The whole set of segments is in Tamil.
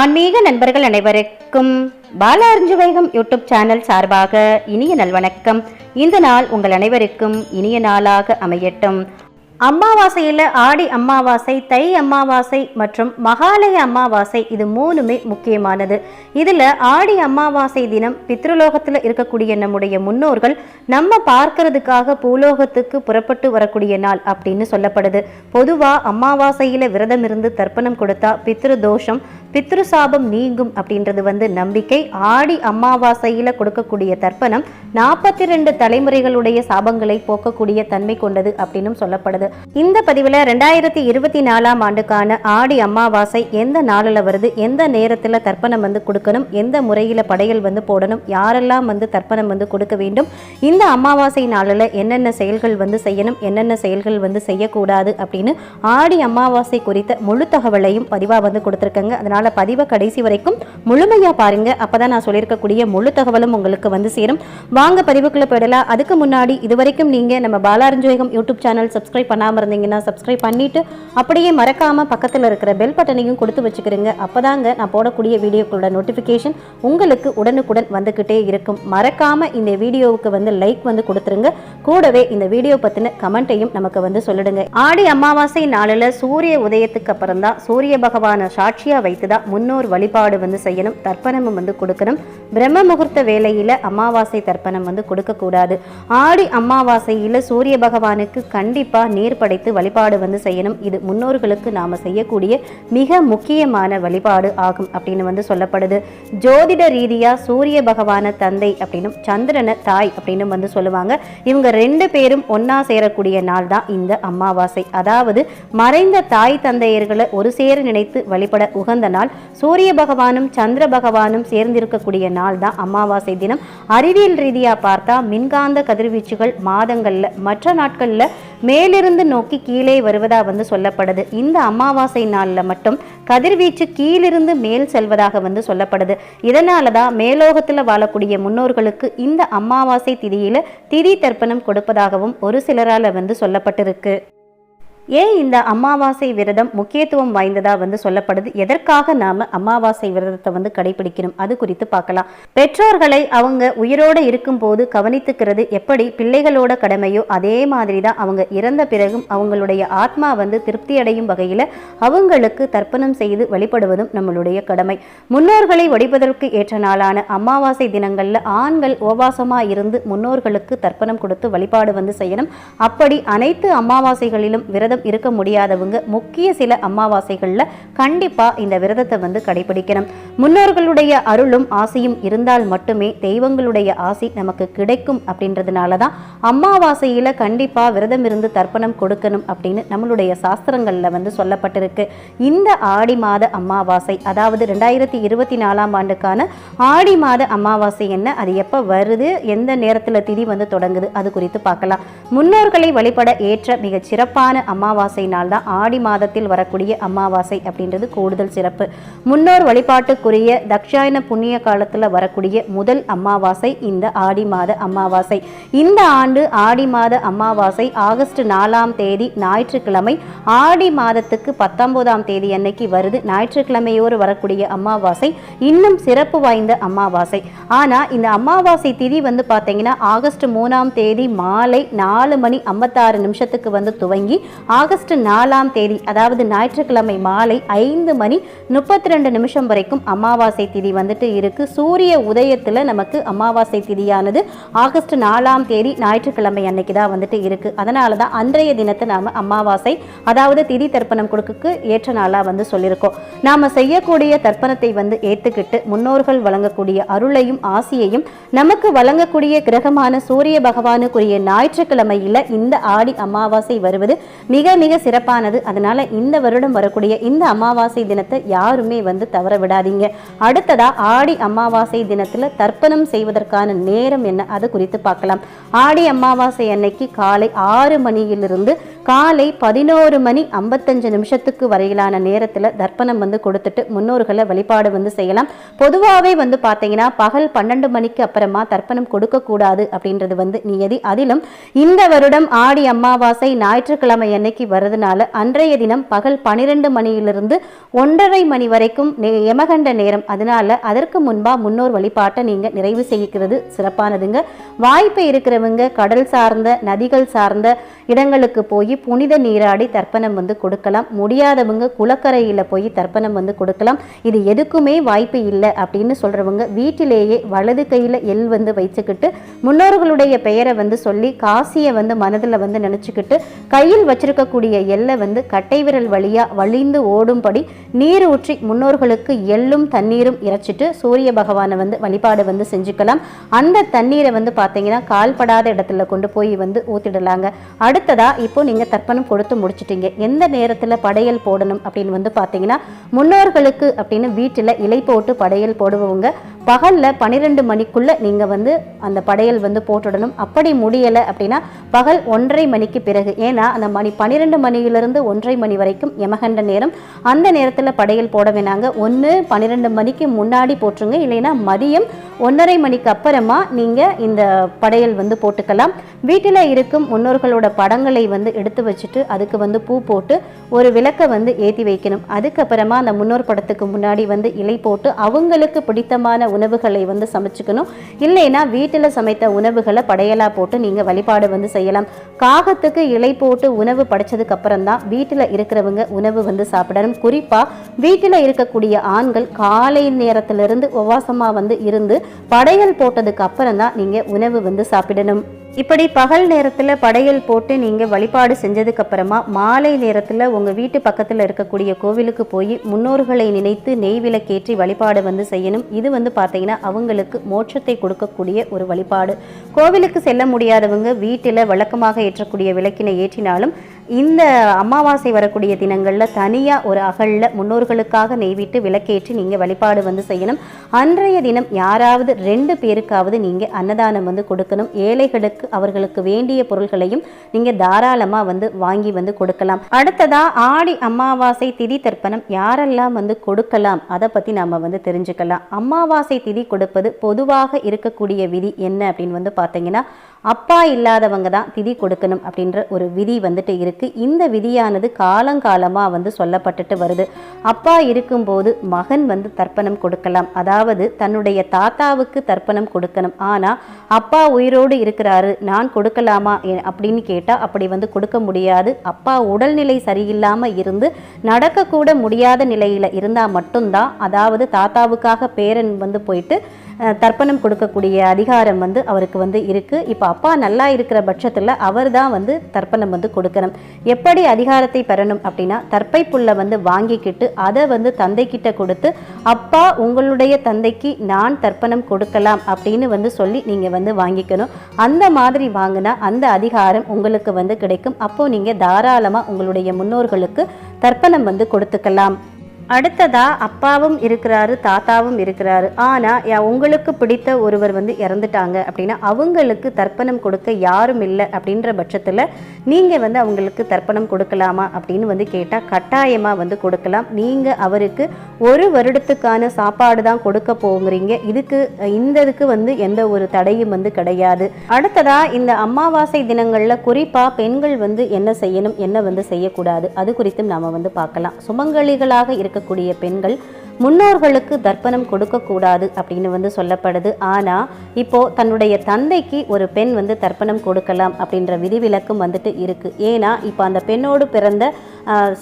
ஆன்மீக நண்பர்கள் அனைவருக்கும் பால வைகம் யூடியூப் சேனல் சார்பாக இனிய நல்வணக்கம் இந்த நாள் உங்கள் அனைவருக்கும் இனிய நாளாக அமையட்டும். அம்மாவாசையில் ஆடி அம்மாவாசை தை அமாவாசை மற்றும் மகாலய அம்மாவாசை இது மூணுமே முக்கியமானது. இதில் ஆடி அமாவாசை தினம் பித்ருலோகத்தில் இருக்கக்கூடிய நம்முடைய முன்னோர்கள் நம்ம பார்க்கறதுக்காக பூலோகத்துக்கு புறப்பட்டு வரக்கூடிய நாள் அப்படின்னு சொல்லப்படுது. பொதுவாக அம்மாவாசையில் விரதம் இருந்து தர்ப்பணம் கொடுத்தா பித்ரு தோஷம் பித்ரு சாபம் நீங்கும் அப்படின்றது வந்து நம்பிக்கை. ஆடி அமாவாசையில் கொடுக்கக்கூடிய தர்ப்பணம் நாற்பத்தி ரெண்டு தலைமுறைகளுடைய சாபங்களை போக்கக்கூடிய தன்மை கொண்டது அப்படின்னும் சொல்லப்படுது. இந்த பதிவில் ரெண்டாயிரத்தி இருபத்தி நாலாம் ஆண்டுக்கான ஆடி அமாவாசை எந்த நாளில் வருது? எந்த நேரத்தில் தர்ப்பணம் வந்து கொடுக்கணும்? எந்த முறையில் படையல் வந்து போடணும்? யாரெல்லாம் வந்து தர்ப்பணம் வந்து கொடுக்க வேண்டும்? இந்த அமாவாசை நாளில் என்னென்ன செயல்கள் வந்து செய்யணும்? என்னென்ன செயல்கள் வந்து செய்யக்கூடாது அப்படின்னு ஆடி அமாவாசை குறித்த முழு தகவலையும் பதிவாக வந்து கொடுத்துருக்கங்க. அதனால் பதிவை கடைசி வரைக்கும் முழுமையாக பாருங்க. அப்பதான் நான் சொல்லியிருக்கக்கூடிய முழு தகவலும் உங்களுக்கு வந்து சேரும். வாங்க பதிவுக்குள்ளே போயிடலாம். அதுக்கு முன்னாடி இது வரைக்கும் நீங்கள் நம்ம பாலாரஞ்சோகம் யூடியூப் சேனல் சப்ஸ்கிரைப் பண்ணாமல் இருந்தீங்கன்னா சப்ஸ்கிரைப் பண்ணிட்டு அப்படியே மறக்காம பக்கத்தில் இருக்கிற பெல் பட்டனையும் கொடுத்து வச்சுக்கிறீங்க அப்பதாங்க நான் போடக்கூடிய வீடியோக்களோட நோட்டிஃபிகேஷன் உங்களுக்கு உடனுக்குடன் வந்துக்கிட்டே இருக்கும். மறக்காம இந்த வீடியோவுக்கு வந்து லைக் வந்து கொடுத்துருங்க. கூடவே இந்த வீடியோ பற்றின கமெண்ட்டையும் நமக்கு வந்து சொல்லிடுங்க. ஆடி அமாவாசை நாளில் சூரிய உதயத்துக்கு அப்புறம் தான் சூரிய பகவானை சாட்சியாக வைத்து தான் முன்னோர் வழிபாடு வந்து செய்யணும். தர்ப்பணமும் வந்து கொடுக்கணும். பிரம்ம முகூர்த்த வேலையில் அமாவாசை தர்ப்பணம் வந்து கொடுக்கக்கூடாது ஆடி அமாவாசையில் சூரிய பகவானுக்கு கண்டிப்பாக நீர் படைத்து வழிபாடு வந்து செய்யணும். இது முன்னோர்களுக்கு நாம் செய்யக்கூடிய மிக முக்கியமான வழிபாடு ஆகும் அப்படின்னு வந்து சொல்லப்படுது. ஜோதிட ரீதியாக சூரிய பகவான தந்தை அப்படின்னும் சந்திரனை தாய் அப்படின்னு வந்து சொல்லுவாங்க. இவங்க ரெண்டு பேரும் ஒன்றா சேரக்கூடிய நாள் தான் இந்த அமாவாசை. அதாவது மறைந்த தாய் தந்தையர்களை ஒரு சேர நினைத்து வழிபட உகந்த நாள். சூரிய பகவானும் சந்திர பகவானும் சேர்ந்திருக்கக்கூடிய நாள் தான் அமாவாசை தினம். அறிவியல் ரீதியாக பார்த்தா மின்காந்த கதிர்வீச்சுகள் மாதங்களில் மற்ற நாட்களில் மேலிருந்து நோக்கி கீழே வருவதாக வந்து சொல்லப்படுது. இந்த அமாவாசை நாளில் மட்டும் கதிர்வீச்சு கீழிருந்து மேல் செல்வதாக வந்து சொல்லப்படுது. இதனால தான் மேலோகத்தில் வாழக்கூடிய முன்னோர்களுக்கு இந்த அமாவாசை திதியில் திதி தர்ப்பணம் கொடுப்பதாகவும் ஒரு சிலரால் வந்து சொல்லப்பட்டிருக்கு. ஏன் இந்த அமாவாசை விரதம் முக்கியத்துவம் வாய்ந்ததா வந்து சொல்லப்படுது? எதற்காக நாம அமாவாசை விரதத்தை வந்து கடைபிடிக்கணும்? அது குறித்து பார்க்கலாம். பெற்றோர்களை அவங்க உயிரோடு இருக்கும்போது கவனித்துக்கிறது எப்படி பிள்ளைகளோட கடமையோ அதே மாதிரி தான் அவங்க இறந்த பிறகும் அவங்களுடைய ஆத்மா வந்து திருப்தி அடையும் வகையில் அவங்களுக்கு தர்ப்பணம் செய்து வழிபடுவதும் நம்மளுடைய கடமை. முன்னோர்களை வழிபதற்கு ஏற்ற நாளான அமாவாசை தினங்கள்ல ஆண்கள் உபவாசமாக இருந்து முன்னோர்களுக்கு தர்ப்பணம் கொடுத்து வழிபாடு வந்து செய்யணும். அப்படி அனைத்து அமாவாசைகளிலும் விரதம் இருக்க முடியாதவங்க முக்கிய சில அமாவாசைகளில் கண்டிப்பாக இந்த விரதத்தை வந்து கடைபிடிக்கணும். முன்னோர்களுடைய அருளும் ஆசையும் இருந்தால் மட்டுமே தெய்வங்களுடைய ஆசை நமக்கு கிடைக்கும் அப்படின்றதுனால தான் அமாவாசையில் கண்டிப்பாக விரதம் இருந்து தர்ப்பணம் கொடுக்கணும் அப்படின்னு நம்மளுடைய சாஸ்திரங்களில் வந்து சொல்லப்பட்டிருக்கு. இந்த ஆடி மாத அமாவாசை அதாவது ரெண்டாயிரத்தி இருபத்தி நாலாம் ஆண்டுக்கான ஆடி மாத அமாவாசை என்ன அது எப்போ வருது எந்த நேரத்தில் திதி வந்து தொடங்குது அது குறித்து பார்க்கலாம். முன்னோர்களை வழிபட ஏற்ற மிகச் சிறப்பான அம்மா அமாவாசை நாள் தான் ஆடி மாதத்தில் வரக்கூடிய அமாவாசை அப்படின்றது கூடுதல் சிறப்பு. முன்னோர் வழிபாட்டுக்குரிய தக்ஷாயன புண்ணிய காலத்தில் வரக்கூடிய முதல் அமாவாசை இந்த ஆடி மாத அமாவாசை. இந்த ஆண்டு ஆடி மாத அமாவாசை ஆகஸ்ட் நாலாம் தேதி ஞாயிற்றுக்கிழமை. ஆடி மாதத்துக்கு பத்தொன்பதாம் தேதி அன்னைக்கு வருது. ஞாயிற்றுக்கிழமையோடு வரக்கூடிய அமாவாசை இன்னும் சிறப்பு வாய்ந்த அமாவாசை. ஆனால் இந்த அமாவாசை திதி வந்து பார்த்தீங்கன்னா ஆகஸ்ட் மூணாம் தேதி மாலை நாலு மணி ஐம்பத்தாறு நிமிஷத்துக்கு வந்து துவங்கி ஆகஸ்ட் நாலாம் தேதி அதாவது ஞாயிற்றுக்கிழமை மாலை ஐந்து மணி முப்பத்தி ரெண்டு நிமிஷம் வரைக்கும் அமாவாசை திதி வந்துட்டு இருக்கு. சூரிய உதயத்தில் நமக்கு அமாவாசை திதியானது ஆகஸ்ட் நாலாம் தேதி ஞாயிற்றுக்கிழமை அன்னைக்கு தான் வந்துட்டு இருக்கு. அதனால தான் அன்றைய தினத்தை நாம் அமாவாசை அதாவது திதி தர்ப்பணம் கொடுக்க ஏற்ற நாளாக வந்து சொல்லியிருக்கோம். நாம செய்யக்கூடிய தர்ப்பணத்தை வந்து ஏற்றுக்கிட்டு முன்னோர்கள் வழங்கக்கூடிய அருளையும் ஆசியையும் நமக்கு வழங்கக்கூடிய கிரகமான சூரிய பகவானுக்குரிய ஞாயிற்றுக்கிழமையில் இந்த ஆடி அமாவாசை வருவது மிக மிக மிக சிறப்பானது. அதனால இந்த வருடம் வரக்கூடிய இந்த அமாவாசை தினத்தை யாருமே வந்து தவற விடாதீங்க. அடுத்ததா ஆடி அமாவாசை தினத்துல தர்ப்பணம் செய்வதற்கான நேரம் என்ன? அது குறித்து பார்க்கலாம். ஆடி அமாவாசை அன்னைக்கு காலை ஆறு மணியிலிருந்து காலை பதினோரு மணி ஐம்பத்தஞ்சு நிமிஷத்துக்கு வரையிலான நேரத்தில் தர்ப்பணம் வந்து கொடுத்துட்டு முன்னோர்களை வழிபாடு வந்து செய்யலாம். பொதுவாகவே வந்து பார்த்தீங்கன்னா பகல் பன்னெண்டு மணிக்கு அப்புறமா தர்ப்பணம் கொடுக்கக்கூடாது அப்படின்றது வந்து நியதி. அதிலும் இந்த வருடம் ஆடி அமாவாசை ஞாயிற்றுக்கிழமை அன்னைக்கு வருதுனால அன்றைய தினம் பகல் பனிரெண்டு மணியிலிருந்து ஒன்றரை மணி வரைக்கும் நே- யமகண்ட நேரம். அதனால அதற்கு முன்பா முன்னோர் வழிபாட்டை நீங்க நிறைவு செய்கிறது சிறப்பானதுங்க. வாய்ப்பு இருக்கிறவங்க கடல் சார்ந்த நதிகள் சார்ந்த இடங்களுக்கு போய் புனித நீராடி தர்ப்பணம் வந்து கொடுக்கலாம். முடியாதவங்க குளக்கரையில் போய் தர்ப்பணம் வந்து கொடுக்கலாம். இது எதுக்குமே வாய்ப்பு இல்லை அப்படின்னு சொல்கிறவங்க வீட்டிலேயே வலது கையில் எல் வந்து வச்சுக்கிட்டு முன்னோர்களுடைய பெயரை வந்து சொல்லி காசியை வந்து மனதில் வந்து நினச்சிக்கிட்டு கையில் வச்சிருக்க இருக்கக்கூடிய எல்லை வந்து கட்டை விரல் வழியா வழிந்து ஓடும்படி நீர் ஊற்றி முன்னோர்களுக்கு எள்ளும் தண்ணீரும் இறைச்சிட்டு சூரிய பகவானை வந்து வழிபாடு வந்து செஞ்சுக்கலாம். அந்த தண்ணீரை வந்து பார்த்தீங்கன்னா கால்படாத இடத்துல கொண்டு போய் வந்து ஊற்றிடலாங்க அடுத்ததா இப்போ நீங்கள் தர்ப்பணம் கொடுத்து முடிச்சிட்டீங்க. எந்த நேரத்தில் படையல் போடணும் அப்படின்னு வந்து பார்த்தீங்கன்னா முன்னோர்களுக்கு அப்படின்னு வீட்டில் இலை போட்டு படையல் போடுவவங்க பகலில் பன்னிரெண்டு மணிக்குள்ள நீங்கள் வந்து அந்த படையல் வந்து போட்டுடணும். அப்படி முடியலை அப்படின்னா பகல் ஒன்றரை மணிக்கு பிறகு. ஏன்னா அந்த மணி பன்னிரெண்டு மணியிலிருந்து ஒன்றரை மணி வரைக்கும் எமகண்ட நேரம். அந்த நேரத்தில் படையல் போட வேணாங்க. ஒன்று பன்னிரெண்டு மணிக்கு முன்னாடி போட்டுருங்க இல்லைன்னா மதியம் ஒன்றரை மணிக்கு அப்புறமா நீங்கள் இந்த படையல் வந்து போட்டுக்கலாம். வீட்டில் இருக்கும் முன்னோர்களோட படங்களை வந்து எடுத்து வச்சுட்டு அதுக்கு வந்து பூ போட்டு ஒரு விளக்கை வந்து ஏற்றி வைக்கணும். அதுக்கப்புறமா அந்த முன்னோர் படத்துக்கு முன்னாடி வந்து இலை போட்டு அவங்களுக்கு பிடித்தமான உணவுகளை வந்து சமைச்சுக்கணும். இல்லைன்னா வீட்டில் சமைத்த உணவுகளை படையலா போட்டு நீங்கள் வழிபாடு வந்து செய்யலாம். காகத்துக்கு இலை போட்டு உணவு படைச்சதுக்கு அப்புறம் தான் வீட்டில் இருக்கிறவங்க உணவு வந்து சாப்பிடணும். குறிப்பாக வீட்டில் இருக்கக்கூடிய ஆண்கள் காலை நேரத்திலிருந்து உபவாசமாக வந்து இருந்து படையல் போட்டதுக்கு அப்புறம் தான் நீங்கள் உணவு வந்து சாப்பிடணும். இப்படி பகல் நேரத்தில் படையல் போட்டு நீங்கள் வழிபாடு செஞ்சதுக்கு அப்புறமா மாலை நேரத்தில் உங்கள் வீட்டு பக்கத்தில் இருக்கக்கூடிய கோவிலுக்கு போய் முன்னோர்களை நினைத்து நெய் விளக்கேற்றி வழிபாடு வந்து செய்யணும். இது வந்து பார்த்தீங்கன்னா அவங்களுக்கு மோட்சத்தை கொடுக்கக்கூடிய ஒரு வழிபாடு. கோவிலுக்கு செல்ல முடியாதவங்க வீட்டில் வழக்கமாக ஏற்றக்கூடிய விளக்கினை ஏற்றினாலும் இந்த அமாவாசை வரக்கூடிய தினங்களில் தனியாக ஒரு அகலில் முன்னோர்களுக்காக நெய்விட்டு விளக்கேற்றி நீங்கள் வழிபாடு வந்து செய்யணும். அன்றைய தினம் யாராவது ரெண்டு பேருக்காவது நீங்கள் அன்னதானம் வந்து கொடுக்கணும். ஏழைகளுக்கு அவர்களுக்கு வேண்டிய பொருள்களையும் நீங்கள் தாராளமாக வந்து வாங்கி வந்து கொடுக்கலாம். அடுத்ததாக ஆடி அமாவாசை திதி தர்ப்பணம். யாரெல்லாம் வந்து கொடுக்கலாம் அதை பற்றி நம்ம வந்து தெரிஞ்சுக்கலாம். அமாவாசை திதி கொடுப்பது பொதுவாக இருக்கக்கூடிய விதி என்ன அப்படின்னு வந்து பார்த்தீங்கன்னா அப்பா இல்லாதவங்க தான் திதி கொடுக்கணும் அப்படின்ற ஒரு விதி வந்துட்டு இருக்குது இந்த விதியானது காலங்காலமாக வந்து சொல்லப்பட்டுட்டு வருது. அப்பா இருக்கும்போது மகன் வந்து தர்ப்பணம் கொடுக்கலாம். அதாவது தன்னுடைய தாத்தாவுக்கு தர்ப்பணம் கொடுக்கணும். ஆனால் அப்பா உயிரோடு இருக்கிறாரு நான் கொடுக்கலாமா அப்படின்னு கேட்டால் அப்படி வந்து கொடுக்க முடியாது. அப்பா உடல்நிலை சரியில்லாமல் இருந்து நடக்கக்கூட முடியாத நிலையில் இருந்தால் மட்டும்தான். அதாவது தாத்தாவுக்காக பேரன் வந்து போயிட்டு தர்ப்பணம் கொடுக்கக்கூடிய அதிகாரம் வந்து அவருக்கு வந்து இருக்குது இப்போ அப்பா நல்லா இருக்கிற பட்சத்தில் அவர் தான் வந்து தர்ப்பணம் வந்து கொடுக்கணும். எப்படி அதிகாரத்தை பெறணும் அப்படின்னா தர்ப்பை புல்லை வந்து வாங்கிக்கிட்டு அதை வந்து தந்தைக்கிட்ட கொடுத்து அப்பா உங்களுடைய தந்தைக்கு நான் தர்ப்பணம் கொடுக்கலாம் அப்படின்னு வந்து சொல்லி நீங்கள் வந்து வாங்கிக்கணும். அந்த மாதிரி வாங்கினா அந்த அதிகாரம் உங்களுக்கு வந்து கிடைக்கும். அப்போது நீங்கள் தாராளமாக உங்களுடைய முன்னோர்களுக்கு தர்ப்பணம் வந்து கொடுத்துக்கலாம். அடுத்ததா அப்பாவும் இருக்கிறாரு தாத்தாவும் இருக்கிறாரு. ஆனால் யா- உங்களுக்கு பிடித்த ஒருவர் வந்து இறந்துட்டாங்க அப்படின்னா அவங்களுக்கு தர்ப்பணம் கொடுக்க யாரும் இல்லை அப்படின்ற பட்சத்தில் நீங்கள் வந்து அவங்களுக்கு தர்ப்பணம் கொடுக்கலாமா அப்படின்னு வந்து கேட்டால் கட்டாயமாக வந்து கொடுக்கலாம். நீங்கள் அவருக்கு ஒரு வருடத்துக்கான சாப்பாடு தான் கொடுக்க போங்கிறீங்க இதுக்கு இந்த இதுக்கு வந்து எந்த ஒரு தடையும் வந்து கிடையாது. அடுத்ததா இந்த அமாவாசை தினங்களில் குறிப்பாக பெண்கள் வந்து என்ன செய்யணும் என்ன வந்து செய்யக்கூடாது அது குறித்தும் நாம் வந்து பார்க்கலாம். சுமங்கலிகளாக இருக்கக்கூடிய பெண்கள் முன்னோர்களுக்கு தர்ப்பணம் கொடுக்கக்கூடாது அப்படின்னு வந்து சொல்லப்படுது. ஆனால் இப்போது தன்னுடைய தந்தைக்கு ஒரு பெண் வந்து தர்ப்பணம் கொடுக்கலாம் அப்படின்ற விதிவிலக்கும் வந்துட்டு இருக்கு. ஏன்னா இப்போ அந்த பெண்ணோடு பிறந்த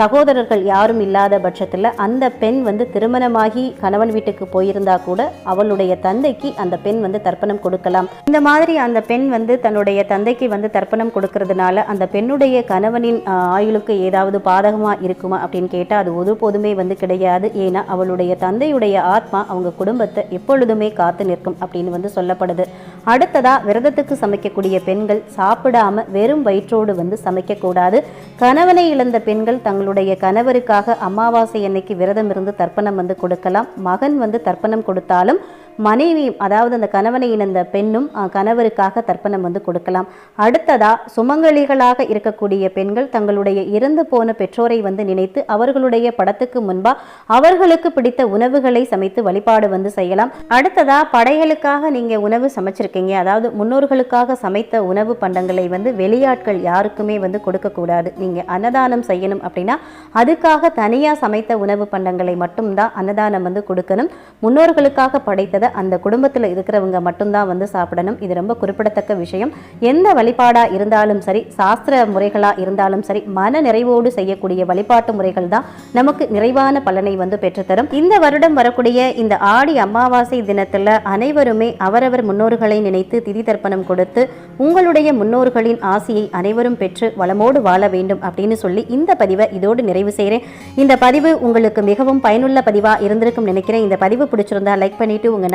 சகோதரர்கள் யாரும் இல்லாத பட்சத்தில் அந்த பெண் வந்து திருமணமாகி கணவன் வீட்டுக்கு போயிருந்தா கூட அவளுடைய தந்தைக்கு அந்த பெண் வந்து தர்ப்பணம் கொடுக்கலாம். இந்த மாதிரி அந்த பெண் வந்து தன்னுடைய தந்தைக்கு வந்து தர்ப்பணம் கொடுக்கறதுனால அந்த பெண்ணுடைய கணவனின் ஆயுளுக்கு ஏதாவது பாதகமாக இருக்குமா அப்படின்னு கேட்டால் அது ஒருபோதுமே வந்து கிடையாது. ஏன்னா அவளுடைய தந்தையுடைய ஆத்மா அவங்க குடும்பத்தை எப்பொழுதுமே காத்து நிற்கும் அப்படின்னு வந்து சொல்லப்படுது. அடுத்ததா விரதத்துக்கு சமைக்கக்கூடிய பெண்கள் சாப்பிடாம வெறும் வயிற்றோடு வந்து சமைக்கக்கூடாது. கணவனை இழந்த பெண்கள் தங்களுடைய கணவருக்காக அமாவாசை அன்னைக்கு விரதம் இருந்து தர்ப்பணம் வந்து கொடுக்கலாம். மகன் வந்து தர்ப்பணம் கொடுத்தாலும் மனைவியும் அதாவது அந்த கணவனை இணைந்த பெண்ணும் கணவருக்காக தர்ப்பணம் வந்து கொடுக்கலாம். அடுத்ததா சுமங்கலிகளாக இருக்கக்கூடிய பெண்கள் தங்களுடைய இறந்து போன பெற்றோரை வந்து நினைத்து அவர்களுடைய படத்துக்கு முன்பா அவர்களுக்கு பிடித்த உணவுகளை சமைத்து வழிபாடு வந்து செய்யலாம். அடுத்ததா படைகளுக்காக நீங்க உணவு சமைச்சிருக்கீங்க. அதாவது முன்னோர்களுக்காக சமைத்த உணவு பண்டங்களை வந்து வெளியாட்கள் யாருக்குமே வந்து கொடுக்கக்கூடாது நீங்க அன்னதானம் செய்யணும் அப்படின்னா அதுக்காக தனியா சமைத்த உணவு பண்டங்களை மட்டும்தான் அன்னதானம் வந்து கொடுக்கணும். முன்னோர்களுக்காக படைத்ததை அந்த குடும்பத்தில் இருக்கிறவங்க மட்டும்தான் வந்து சாப்பிடணும். இது ரொம்ப குறிப்பிடத்தக்க விஷயம். எந்த வழிபாடாக இருந்தாலும் சரி சாஸ்திர முறைகளாக இருந்தாலும் சரி மன நிறைவோடு செய்யக்கூடிய வழிபாட்டு முறைகள் தான் நமக்கு நிறைவான பலனை வந்து பெற்றுத்தரும். இந்த வருடம் வரக்கூடிய இந்த ஆடி அமாவாசை தினத்தில் அனைவருமே அவரவர் முன்னோர்களை நினைத்து திதி தர்ப்பணம் கொடுத்து உங்களுடைய முன்னோர்களின் ஆசையை அனைவரும் பெற்று வளமோடு வாழ வேண்டும் அப்படின்னு சொல்லி இந்த பதிவை இதோடு நிறைவு செய்கிறேன் இந்த பதிவு உங்களுக்கு மிகவும் பயனுள்ள பதிவாக இருந்திருக்கும் நினைக்கிறேன். இந்த பதிவு பிடிச்சிருந்தா லைக் பண்ணிட்டு உங்கள்